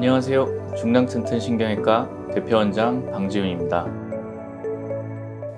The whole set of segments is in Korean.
안녕하세요. 중랑 튼튼 신경외과 대표원장 방지훈입니다.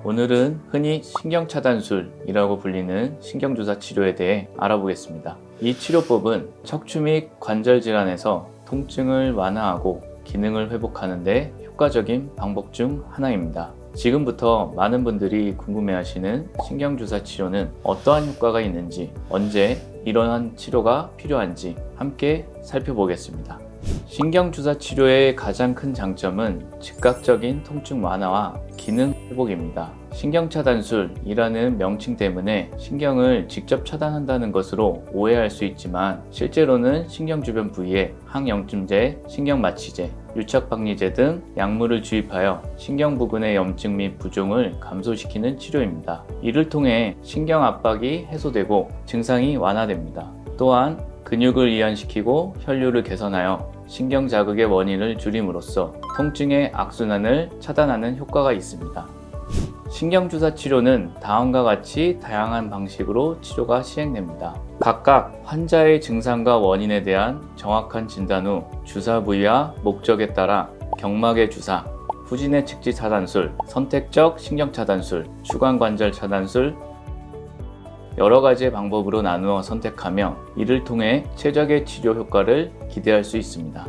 오늘은 흔히 신경차단술이라고 불리는 신경주사 치료에 대해 알아보겠습니다. 이 치료법은 척추 및 관절 질환에서 통증을 완화하고 기능을 회복하는데 효과적인 방법 중 하나입니다. 지금부터 많은 분들이 궁금해하시는 신경주사 치료는 어떠한 효과가 있는지, 언제 이러한 치료가 필요한지 함께 살펴보겠습니다. 신경주사 치료의 가장 큰 장점은 즉각적인 통증 완화와 기능 회복입니다. 신경차단술이라는 명칭 때문에 신경을 직접 차단한다는 것으로 오해할 수 있지만 실제로는 신경 주변 부위에 항염증제, 신경마취제, 유착박리제 등 약물을 주입하여 신경 부근의 염증 및 부종을 감소시키는 치료입니다. 이를 통해 신경 압박이 해소되고 증상이 완화됩니다. 또한 근육을 이완시키고 혈류를 개선하여 신경 자극의 원인을 줄임으로써 통증의 악순환을 차단하는 효과가 있습니다. 신경주사 치료는 다음과 같이 다양한 방식으로 치료가 시행됩니다. 각각 환자의 증상과 원인에 대한 정확한 진단 후 주사 부위와 목적에 따라 경막의 주사, 후진의 측지 차단술, 선택적 신경 차단술, 주관 관절 차단술, 여러 가지의 방법으로 나누어 선택하며 이를 통해 최적의 치료 효과를 기대할 수 있습니다.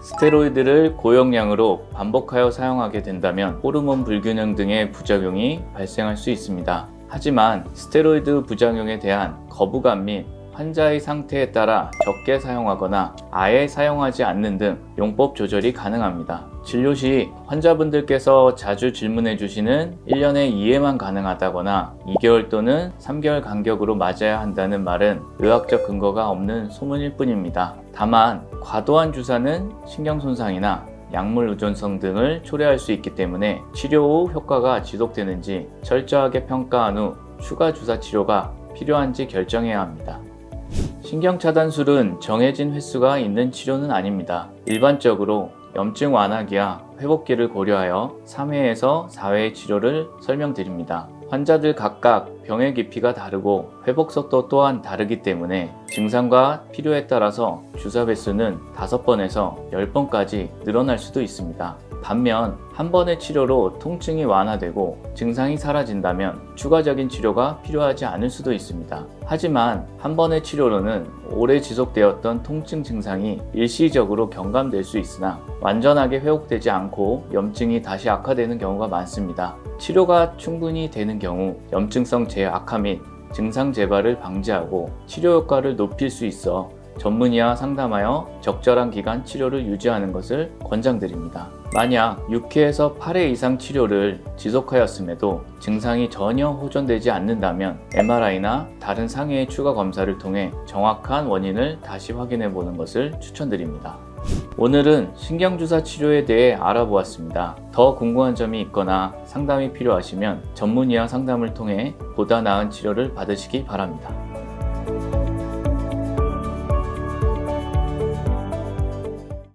스테로이드를 고용량으로 반복하여 사용하게 된다면 호르몬 불균형 등의 부작용이 발생할 수 있습니다. 하지만 스테로이드 부작용에 대한 거부감 및 환자의 상태에 따라 적게 사용하거나 아예 사용하지 않는 등 용법 조절이 가능합니다. 진료 시 환자분들께서 자주 질문해 주시는 1년에 2회만 가능하다거나 2개월 또는 3개월 간격으로 맞아야 한다는 말은 의학적 근거가 없는 소문일 뿐입니다. 다만 과도한 주사는 신경 손상이나 약물 의존성 등을 초래할 수 있기 때문에 치료 후 효과가 지속되는지 철저하게 평가한 후 추가 주사 치료가 필요한지 결정해야 합니다. 신경차단술은 정해진 횟수가 있는 치료는 아닙니다. 일반적으로 염증 완화기와 회복기를 고려하여 3회에서 4회의 치료를 설명드립니다. 환자들 각각 병의 깊이가 다르고 회복 속도 또한 다르기 때문에 증상과 필요에 따라서 주사 횟수는 5번에서 10번까지 늘어날 수도 있습니다. 반면 한 번의 치료로 통증이 완화되고 증상이 사라진다면 추가적인 치료가 필요하지 않을 수도 있습니다. 하지만 한 번의 치료로는 오래 지속되었던 통증 증상이 일시적으로 경감될 수 있으나 완전하게 회복되지 않고 염증이 다시 악화되는 경우가 많습니다. 치료가 충분히 되는 경우 염증성 재악화 및 증상 재발을 방지하고 치료 효과를 높일 수 있어 전문의와 상담하여 적절한 기간 치료를 유지하는 것을 권장드립니다. 만약 6회에서 8회 이상 치료를 지속하였음에도 증상이 전혀 호전되지 않는다면 MRI나 다른 상해의 추가 검사를 통해 정확한 원인을 다시 확인해 보는 것을 추천드립니다. 오늘은 신경주사 치료에 대해 알아보았습니다. 더 궁금한 점이 있거나 상담이 필요하시면 전문의와 상담을 통해 보다 나은 치료를 받으시기 바랍니다.